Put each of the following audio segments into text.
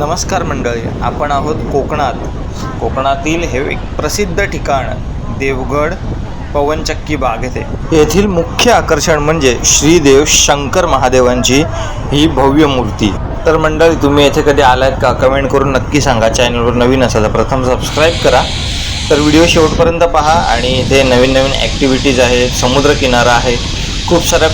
नमस्कार मंडळी आपण आहोत कोकणात. कोकणातील हे एक प्रसिद्ध ठिकाण देवगड पवनचक्की बाग येथे. येथील मुख्य आकर्षण म्हणजे श्रीदेव शंकर महादेवांची ही भव्य मूर्ती. तर मंडळी तुम्ही येथे कधी आलात का? कमेंट करून नक्की सांगा. चॅनलवर नवीन असाल तर प्रथम सबस्क्राईब करा. तर व्हिडिओ शेवटपर्यंत पहा आणि इथे नवीन नवीन ॲक्टिव्हिटीज आहेत समुद्रकिनारा आहे खूप साऱ्या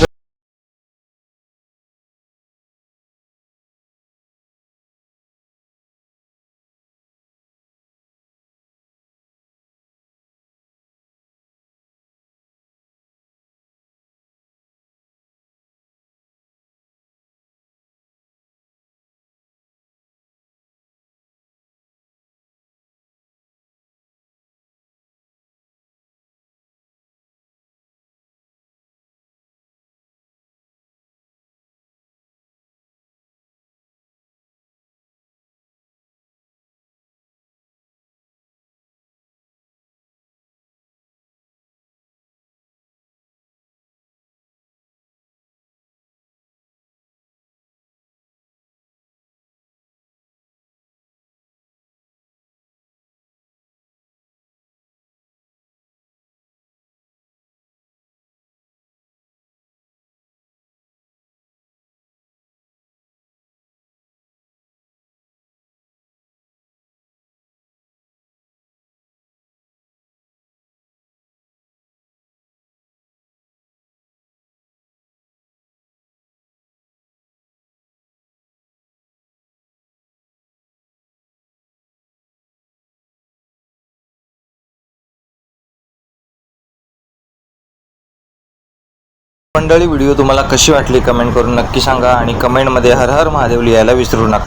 मंडळी व्हिडिओ तुम्हाला कशी वाटली कमेंट करून नक्की सांगा आणि कमेंटमध्ये हर हर महादेव लिहायला विसरू नका.